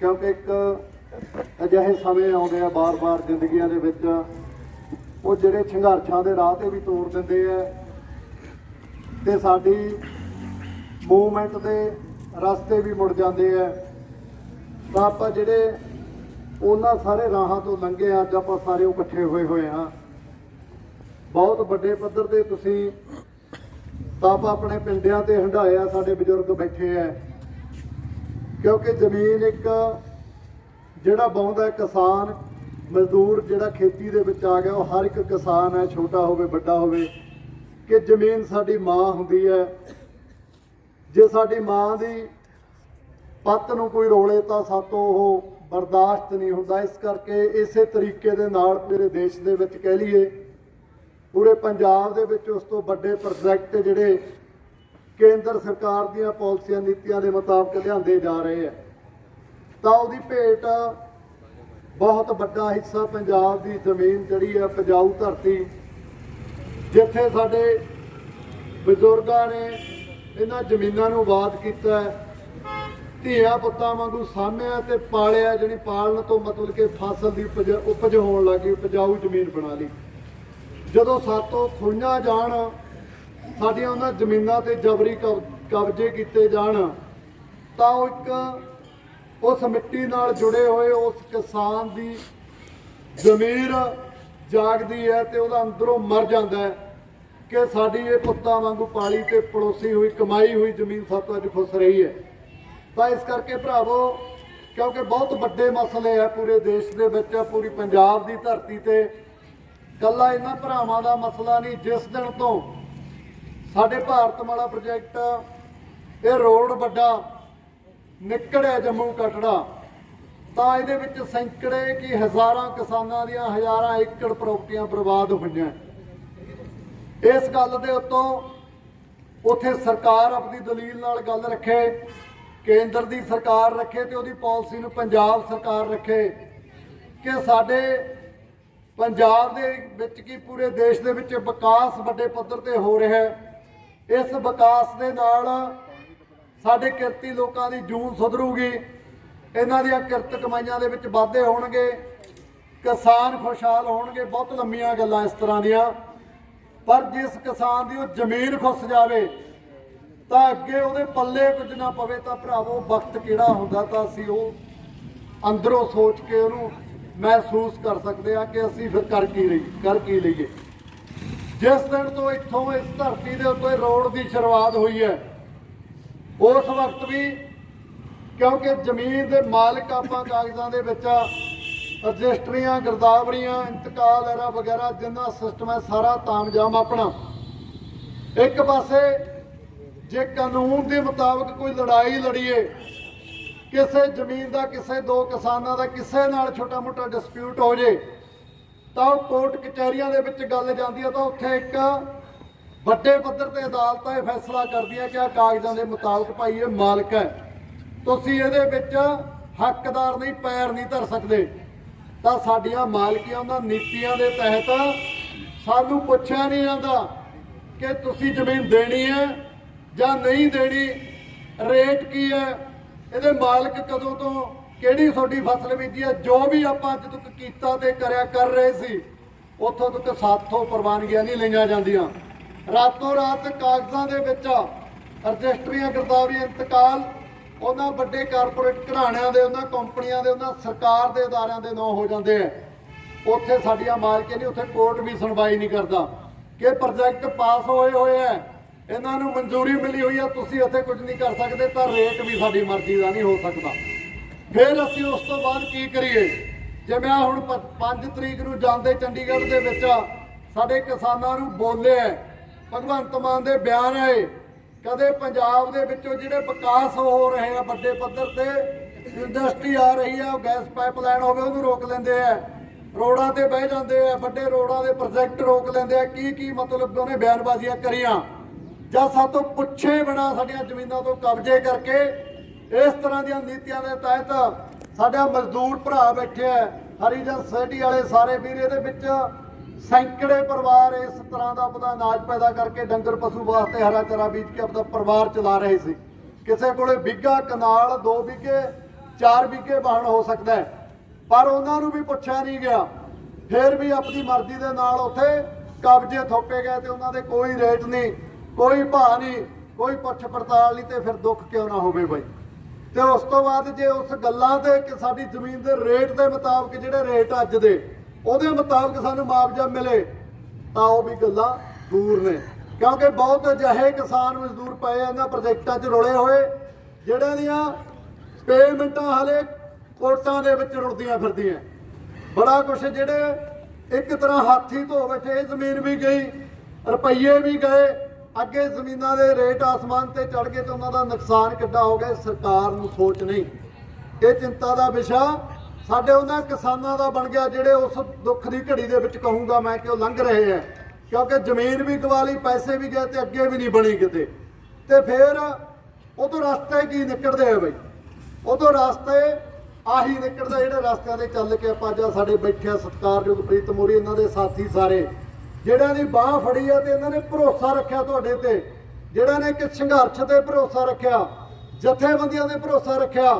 ਕਿਉਂਕਿ ਇੱਕ ਅਜਿਹੇ ਸਮੇਂ ਆਉਂਦੇ ਆ ਬਾਰ-ਬਾਰ ਜ਼ਿੰਦਗੀਆਂ ਦੇ ਵਿੱਚ। ਉਹ ਜਿਹੜੇ ਸੰਘਰਸ਼ਾਂ ਦੇ ਰਾਹ ਤੇ ਵੀ ਤੋੜ ਦਿੰਦੇ ਆ। ਤੇ ਸਾਡੀ ਮੂਵਮੈਂਟ ਦੇ ਰਸਤੇ ਵੀ ਮੁੜ ਜਾਂਦੇ ਆ। ਤਾਂ ਆਪਾਂ ਜਿਹੜੇ ਉਹਨਾਂ ਸਾਰੇ ਰਾਹਾਂ ਤੋਂ ਲੰਘੇ ਆ, ਅੱਜ ਆਪਾਂ ਸਾਰੇ ਇਕੱਠੇ ਹੋਏ ਹੋਏ ਹਾਂ ਬਹੁਤ ਵੱਡੇ ਪੱਧਰ ਤੇ ਤੁਸੀਂ ਤਾਂ ਆਪਾਂ ਆਪਣੇ ਪਿੰਡਿਆਂ ਤੇ ਹੰਡਾਇਆ ਸਾਡੇ ਬਜ਼ੁਰਗ ਬੈਠੇ ਆ। ਕਿਉਂਕਿ ਜ਼ਮੀਨ ਇੱਕ ਜਿਹੜਾ ਬਾਉਂਦਾ ਕਿਸਾਨ, ਮਜ਼ਦੂਰ ਜਿਹੜਾ ਖੇਤੀ ਦੇ ਵਿੱਚ ਆ ਗਿਆ, ਉਹ ਹਰ ਇੱਕ ਕਿਸਾਨ ਹੈ, ਛੋਟਾ ਹੋਵੇ, ਵੱਡਾ ਹੋਵੇ, ਕਿ ਜ਼ਮੀਨ ਸਾਡੀ ਮਾਂ ਹੁੰਦੀ ਹੈ। ਜੇ ਸਾਡੀ ਮਾਂ ਦੀ ਪੱਤ ਨੂੰ ਕੋਈ ਰੋਲੇ ਤਾਂ ਸਾਤੋਂ ਉਹ ਬਰਦਾਸ਼ਤ ਨਹੀਂ ਹੁੰਦਾ। ਇਸ ਕਰਕੇ ਇਸੇ ਤਰੀਕੇ ਦੇ ਨਾਲ ਮੇਰੇ ਦੇਸ਼ ਦੇ ਵਿੱਚ ਕਹਿ ਲਈਏ, ਪੂਰੇ ਪੰਜਾਬ ਦੇ ਵਿੱਚ ਉਸ ਤੋਂ ਵੱਡੇ ਪ੍ਰੋਜੈਕਟ ਜਿਹੜੇ ਕੇਂਦਰ ਸਰਕਾਰ ਦੀਆਂ ਪਾਲਿਸੀਆਂ, ਨੀਤੀਆਂ ਦੇ ਮੁਤਾਬਕ ਲਿਆਂਦੇ ਜਾ ਰਹੇ ਆ ਤਾਂ ਉਹਦੀ ਭੇਟ ਬਹੁਤ ਵੱਡਾ ਹਿੱਸਾ ਪੰਜਾਬ ਦੀ ਜ਼ਮੀਨ ਜਿਹੜੀ ਹੈ, ਉਪਜਾਊ ਧਰਤੀ, ਜਿੱਥੇ ਸਾਡੇ ਬਜ਼ੁਰਗਾਂ ਨੇ ਇਹਨਾਂ ਜ਼ਮੀਨਾਂ ਨੂੰ ਆਬਾਦ ਕੀਤਾ ਹੈ। ਧੀਆ ਪੁੱਤਾਂ ਵਾਂਗੂ ਸਾਂਭਿਆ ਤੇ ਪਾਲਿਆ, ਜਿਹੜੀ ਪਾਲਣ ਤੋਂ ਮਤਲਬ ਕਿ ਫਸਲ ਦੀ ਉਪਜ ਉਪਜ ਹੋਣ ਲੱਗੀ ਉਪਜਾਊ ਜ਼ਮੀਨ ਬਣਾ ਲਈ। ਜਦੋਂ ਸਾਤੋਂ ਖੁਈਆਂ ਜਾਣ ਸਾਡੀਆਂ ਉਹਨਾਂ ਜ਼ਮੀਨਾਂ ਤੇ ਜਬਰੀ ਕਬ- ਕਬਜ਼ੇ ਕੀਤੇ ਜਾਣ, ਤਾਂ ਉਹ ਇੱਕ ਉਸ ਮਿੱਟੀ ਨਾਲ ਜੁੜੇ ਹੋਏ ਉਸ ਕਿਸਾਨ ਦੀ ਜ਼ਮੀਰ ਜਾਗਦੀ ਹੈ ਤੇ ਉਹਦਾ ਅੰਦਰੋਂ ਮਰ ਜਾਂਦਾ ਹੈ ਕਿ ਸਾਡੀ ਇਹ ਪੁੱਤਾਂ ਵਾਂਗੂ ਪਾਲੀ ਤੇ ਪੜੋਸੀ ਹੋਈ, ਕਮਾਈ ਹੋਈ ਜ਼ਮੀਨ ਸਾਤੋਂ ਅੱਜ ਖੁੱਸ ਰਹੀ ਹੈ। ਤਾਂ ਇਸ ਕਰਕੇ ਭਰਾਵੋ, ਕਿਉਂਕਿ ਬਹੁਤ ਵੱਡੇ ਮਸਲੇ ਆ ਪੂਰੇ ਦੇਸ਼ ਦੇ ਵਿੱਚ, ਪੂਰੀ ਪੰਜਾਬ ਦੀ ਧਰਤੀ ਤੇ, ਕੱਲਾ ਇਹਨਾਂ ਭਰਾਵਾਂ ਦਾ ਮਸਲਾ ਨਹੀਂ, ਜਿਸ ਦਿਨ ਤੋਂ ਸਾਡੇ ਭਾਰਤਮਾਲਾ ਪ੍ਰੋਜੈਕਟ, ਇਹ ਰੋਡ ਵੱਡਾ, ਨਿਕੜਿਆ ਜੰਮੂ ਕਟੜਾ। ਤਾਂ ਇਹਦੇ ਵਿੱਚ ਸੈਂਕੜੇ ਕੀ ਹਜ਼ਾਰਾਂ ਕਿਸਾਨਾਂ ਦੀਆਂ ਹਜ਼ਾਰਾਂ ਏਕੜ ਪ੍ਰਾਪਰਟੀਆਂ ਬਰਬਾਦ ਹੋਈਆਂ। ਇਸ ਗੱਲ ਦੇ ਉੱਤੋਂ ਉਥੇ ਸਰਕਾਰ ਆਪਣੀ ਦਲੀਲ ਨਾਲ ਗੱਲ ਰੱਖੇ, ਕੇਂਦਰ ਦੀ ਸਰਕਾਰ ਰੱਖੇ ਤੇ ਉਹਦੀ ਪਾਲਿਸੀ ਨੂੰ ਪੰਜਾਬ ਸਰਕਾਰ ਰੱਖੇ ਕਿ ਸਾਡੇ ਪੰਜਾਬ ਦੇ ਵਿੱਚ ਕੀ ਪੂਰੇ ਦੇਸ਼ ਦੇ ਵਿੱਚ ਵਿਕਾਸ ਵੱਡੇ ਪੱਧਰ ਤੇ ਹੋ ਰਿਹਾ ਹੈ। ਇਸ ਵਿਕਾਸ ਦੇ ਨਾਲ ਸਾਡੇ ਕਿਰਤੀ ਲੋਕਾਂ ਦੀ ਜੂਨ ਸੁਧਰੂਗੀ। ਇਹਨਾਂ ਦੀਆਂ ਕਿਰਤ ਕਮਾਈਆਂ ਦੇ ਵਿੱਚ ਵਾਧੇ ਹੋਣਗੇ। ਕਿਸਾਨ ਖੁਸ਼ਹਾਲ ਹੋਣਗੇ, ਬਹੁਤ ਲੰਮੀਆਂ ਗੱਲਾਂ ਇਸ ਤਰ੍ਹਾਂ ਦੀਆਂ। ਪਰ ਜਿਸ ਕਿਸਾਨ ਦੀ ਉਹ ਜ਼ਮੀਨ ਖੁੱਸ ਜਾਵੇ, ਤਾਂ ਅੱਗੇ ਉਹਦੇ ਪੱਲੇ ਕੁਝ ਨਾ ਪਵੇ ਤਾਂ ਭਰਾਵੋ, ਵਕਤ ਕਿਹੜਾ ਹੁੰਦਾ ਤਾਂ ਅਸੀਂ ਉਹ ਅੰਦਰੋਂ ਸੋਚ ਕੇ ਉਹਨੂੰ ਮਹਿਸੂਸ ਕਰ ਸਕਦੇ ਆ ਕਿ ਅਸੀਂ ਫਿਰ ਕਰ ਕੀ ਰਹੀ ਕਰ ਕੀ ਲਈਏ। ਜਿਸ ਦਿਨ ਤੋਂ ਇੱਥੋਂ ਇਸ ਧਰਤੀ ਦੇ ਉੱਤੇ ਰੋਡ ਦੀ ਸ਼ੁਰੂਆਤ ਹੋਈ ਹੈ, ਉਸ ਵਕਤ ਵੀ ਕਿਉਂਕਿ ਜ਼ਮੀਨ ਦੇ ਮਾਲਕ ਆਪਾਂ ਕਾਗਜ਼ਾਂ ਦੇ ਵਿੱਚ ਰਜਿਸਟਰੀਆਂ, ਗਰਦਾਵਰੀਆਂ, ਇੰਤਕਾਲ ਐਰਾ ਵਗੈਰਾ ਜਿੰਨਾ ਸਿਸਟਮ ਹੈ, ਸਾਰਾ ਤਾਮਜਾਮ ਆਪਣਾ। ਇੱਕ ਪਾਸੇ ਜੇ ਕਾਨੂੰਨ ਦੇ ਮੁਤਾਬਕ ਕੋਈ ਲੜਾਈ ਲੜੀਏ, ਕਿਸੇ ਜ਼ਮੀਨ ਦਾ, ਕਿਸੇ ਦੋ ਕਿਸਾਨਾਂ ਦਾ, ਕਿਸੇ ਨਾਲ ਛੋਟਾ ਮੋਟਾ ਡਿਸਪਿਊਟ ਹੋ ਜੇ ਤਾਂ ਉਹ ਕੋਰਟ ਕਚਹਿਰੀਆਂ ਦੇ ਵਿੱਚ ਗੱਲ ਜਾਂਦੀ ਹੈ ਤਾਂ ਉੱਥੇ ਇੱਕ ਵੱਡੇ ਪੱਧਰ ਤੇ ਅਦਾਲਤਾਂ ਇਹ ਫੈਸਲਾ ਕਰਦੀਆਂ ਕਿ ਆ ਕਾਗਜ਼ਾਂ ਦੇ ਮੁਤਾਬਕ ਭਾਈ ਇਹ ਮਾਲਕ ਹੈ। ਤੁਸੀਂ ਇਹਦੇ ਵਿੱਚ ਹੱਕਦਾਰ ਨਹੀਂ, ਪੈਰ ਨਹੀਂ ਧਰ ਸਕਦੇ। ਤਾਂ ਸਾਡੀਆਂ ਮਾਲਕੀਆਂ ਉਹਨਾਂ ਨੀਤੀਆਂ ਦੇ ਤਹਿਤ ਸਾਨੂੰ ਪੁੱਛਿਆ ਨਹੀਂ ਜਾਂਦਾ ਕਿ ਤੁਸੀਂ ਜ਼ਮੀਨ ਦੇਣੀ ਹੈ ਜਾਂ ਨਹੀਂ ਦੇਣੀ। ਰੇਟ ਕੀ ਹੈ? ਇਹਦੇ ਮਾਲਕ ਕਦੋਂ ਤੋਂ ਕਿਹੜੀ ਤੁਹਾਡੀ ਫਸਲ ਬੀਜੀ ਹੈ ਜੋ ਵੀ ਆਪਾਂ ਅੱਜ ਤੱਕ ਕੀਤਾ ਤੇ ਕਰਿਆ ਕਰ ਰਹੇ ਸੀ, ਉੱਥੋਂ ਤੱਕ ਸਾਥੋਂ ਪ੍ਰਵਾਨਗੀਆਂ ਨਹੀਂ ਲਈਆਂ ਜਾਂਦੀਆਂ। ਰਾਤੋਂ ਰਾਤ ਕਾਗਜ਼ਾਂ ਦੇ ਵਿੱਚ ਰਜਿਸਟਰੀਆਂ, ਗਰਦਾਵਰੀ, ਇੰਤਕਾਲ, ਉਹਨਾਂ ਵੱਡੇ ਕਾਰਪੋਰੇਟ ਘਰਾਣਿਆਂ ਦੇ, ਉਹਨਾਂ ਕੰਪਨੀਆਂ ਦੇ, ਉਹਨਾਂ ਸਰਕਾਰ ਦੇ ਅਦਾਰਿਆਂ ਦੇ ਨਾਂ ਹੋ ਜਾਂਦੇ ਆ। ਉੱਥੇ ਸਾਡੀਆਂ ਮਾਲਕੀਆਂ ਨਹੀਂ, ਉੱਥੇ ਕੋਰਟ ਵੀ ਸੁਣਵਾਈ ਨਹੀਂ ਕਰਦਾ। ਕਿ ਪ੍ਰੋਜੈਕਟ ਪਾਸ ਹੋਏ ਹੋਏ ਆ, ਇਹਨਾਂ ਨੂੰ ਮਨਜ਼ੂਰੀ ਮਿਲੀ ਹੋਈ ਆ, ਤੁਸੀਂ ਉੱਥੇ ਕੁਝ ਨਹੀਂ ਕਰ ਸਕਦੇ, ਤਾਂ ਰੇਟ ਵੀ ਸਾਡੀ ਮਰਜ਼ੀ ਦਾ ਨਹੀਂ ਹੋ ਸਕਦਾ। ਫਿਰ ਅਸੀਂ ਉਸ ਤੋਂ ਬਾਅਦ ਕੀ ਕਰੀਏ? ਜਿਵੇਂ ਆਹ ਹੁਣ 5 ਤਰੀਕ ਨੂੰ ਜਾਂਦੇ ਚੰਡੀਗੜ੍ਹ ਦੇ ਵਿੱਚ, ਸਾਡੇ ਕਿਸਾਨਾਂ ਨੂੰ ਬੋਲੇ ਭਗਵੰਤ ਮਾਨ ਦੇ ਬਿਆਨ ਆਏ, ਕਦੇ ਪੰਜਾਬ ਦੇ ਵਿੱਚੋਂ ਜਿਹੜੇ ਵਿਕਾਸ ਹੋ ਰਹੇ ਆ ਵੱਡੇ ਪੱਧਰ ਤੇ, ਇੰਡਸਟਰੀ ਆ ਰਹੀ ਆ, ਉਹ ਗੈਸ ਪਾਈਪਲਾਈਨ ਹੋਵੇ ਉਹਨੂੰ ਰੋਕ ਲੈਂਦੇ ਆ ਰੋਡਾਂ ਤੇ ਬਹਿ ਜਾਂਦੇ ਆ ਵੱਡੇ ਰੋਡਾਂ ਦੇ ਪ੍ਰੋਜੈਕਟ ਰੋਕ ਲੈਂਦੇ ਆ ਕੀ ਕੀ ਮਤਲਬ ਉਹਨੇ ਬਿਆਨਬਾਜ਼ੀਆਂ ਕਰੀਆਂ? ਜਾਂ ਸਾਤੋਂ ਪੁੱਛੇ ਬਣਾ ਸਾਡੀਆਂ ਜ਼ਮੀਨਾਂ ਤੋਂ ਕਬਜ਼ੇ ਕਰਕੇ ਇਸ ਤਰ੍ਹਾਂ ਦੀਆਂ ਨੀਤੀਆਂ ਦੇ ਤਹਿਤ ਸਾਡਾ ਮਜ਼ਦੂਰ ਭਰਾ ਬੈਠੇ ਆ ਹਰੀਜਨ ਸੋਸਾਇਟੀ ਵਾਲੇ ਸਾਰੇ ਵੀਰ, ਇਹਦੇ ਵਿੱਚ ਸੈਂਕੜੇ ਪਰਿਵਾਰ ਇਸ ਤਰ੍ਹਾਂ ਦਾ ਆਪਣਾ ਅਨਾਜ ਪੈਦਾ ਕਰਕੇ ਡੰਗਰ ਪਸ਼ੂ ਵਾਸਤੇ ਹਰਾ ਚਾਰਾ ਬੀਜ ਕੇ ਆਪਣਾ ਪਰਿਵਾਰ ਚਲਾ ਰਹੇ ਸੀ। ਕਿਸੇ ਕੋਲੇ ਬਿੱਗਾ, ਕਨਾਲ 2 ਵਿਗੇ 4 ਵਿਗੇ ਵਾਹਣ ਹੋ ਸਕਦਾ ਪਰ ਉਹਨਾਂ ਨੂੰ ਵੀ ਪੁੱਛਿਆ ਨਹੀਂ ਗਿਆ। ਫਿਰ ਵੀ ਆਪਣੀ ਮਰਜ਼ੀ ਦੇ ਨਾਲ ਉੱਥੇ ਕਬਜ਼ੇ ਥੋਪੇ ਗਏ ਤੇ ਉਹਨਾਂ ਦੇ ਕੋਈ ਰੇਟ ਨਹੀਂ, ਕੋਈ ਭਾਅ ਨਹੀਂ, ਕੋਈ ਪੁੱਛ ਪੜਤਾਲ ਨਹੀਂ ਤੇ ਫਿਰ ਦੁੱਖ ਕਿਉਂ ਨਾ ਹੋਵੇ ਬਾਈ? ਤੇ ਉਸ ਤੋਂ ਬਾਅਦ ਜੇ ਉਸ ਗੱਲਾਂ ਤੇ ਕਿ ਸਾਡੀ ਜ਼ਮੀਨ ਦੇ ਰੇਟ ਦੇ ਮੁਤਾਬਕ ਜਿਹੜੇ ਰੇਟ ਅੱਜ ਦੇ, ਉਹਦੇ ਮੁਤਾਬਕ ਸਾਨੂੰ ਮੁਆਵਜ਼ਾ ਮਿਲੇ, ਤਾਂ ਉਹ ਵੀ ਗੱਲਾਂ ਦੂਰ ਨੇ। ਕਿਉਂਕਿ ਬਹੁਤ ਅਜਿਹੇ ਕਿਸਾਨ ਮਜ਼ਦੂਰ ਪਏ ਆ, ਇਹਨਾਂ ਪ੍ਰੋਜੈਕਟਾਂ 'ਚ ਰੁਲੇ ਹੋਏ ਜਿਹੜਿਆਂ ਦੀਆਂ ਪੇਮੈਂਟਾਂ ਹਲੇ ਕੋਰਟਾਂ ਦੇ ਵਿੱਚ ਰੁਲਦੀਆਂ ਫਿਰਦੀਆਂ। ਬੜਾ ਕੁਝ ਜਿਹੜੇ ਇੱਕ ਤਰ੍ਹਾਂ ਹਾਥੀ ਧੋ ਬੈਠੇ ਜ਼ਮੀਨ ਵੀ ਗਈ, ਰੁਪਈਏ ਵੀ ਗਏ ਅੱਗੇ ਜ਼ਮੀਨਾਂ ਦੇ ਰੇਟ ਆਸਮਾਨ ਤੇ ਚੜ ਗਏ ਤੇ ਉਹਨਾਂ ਦਾ ਨੁਕਸਾਨ ਕਿੱਡਾ ਹੋ ਗਿਆ ਸਰਕਾਰ ਨੂੰ ਸੋਚ ਨਹੀਂ। ਇਹ ਚਿੰਤਾ ਦਾ ਵਿਸ਼ਾ ਸਾਡੇ ਉਹਨਾਂ ਕਿਸਾਨਾਂ ਦਾ ਬਣ ਗਿਆ ਜਿਹੜੇ ਉਸ ਦੁੱਖ ਦੀ ਘੜੀ ਦੇ ਵਿੱਚ ਕਹੂੰਗਾ ਮੈਂ ਕਿ ਉਹ ਲੰਘ ਰਹੇ ਆ ਕਿਉਂਕਿ ਜ਼ਮੀਨ ਵੀ ਗਵਾ ਲਈ, ਪੈਸੇ ਵੀ ਗਏ ਤੇ ਅੱਗੇ ਵੀ ਨਹੀਂ ਬਣੀ ਕਿਤੇ। ਤੇ ਫਿਰ ਉਹ ਤੋਂ ਰਸਤੇ ਕੀ ਨਿਕਲਦੇ ਆ ਬਈ? ਉਦੋਂ ਰਸਤੇ ਆਹੀ ਨਿਕਲਦਾ ਜਿਹੜੇ ਰਸਤਿਆਂ 'ਤੇ ਚੱਲ ਕੇ ਆਪਾਂ ਜਾਂ ਸਾਡੇ ਬੈਠਿਆ ਸਤਿਕਾਰਯੋਗ ਪ੍ਰੀਤ ਮੋਰੀ, ਇਹਨਾਂ ਦੇ ਸਾਥੀ ਸਾਰੇ। ਜਿਹੜਿਆਂ ਦੀ ਬਾਹ ਫੜੀ ਆ ਤੇ ਇਹਨਾਂ ਨੇ ਭਰੋਸਾ ਰੱਖਿਆ ਤੁਹਾਡੇ ਤੇ। ਜਿਹੜਾ ਨੇ ਕਿ ਸੰਘਰਸ਼ ਤੇ ਭਰੋਸਾ ਰੱਖਿਆ, ਜਥੇਬੰਦੀਆਂ 'ਤੇ ਭਰੋਸਾ ਰੱਖਿਆ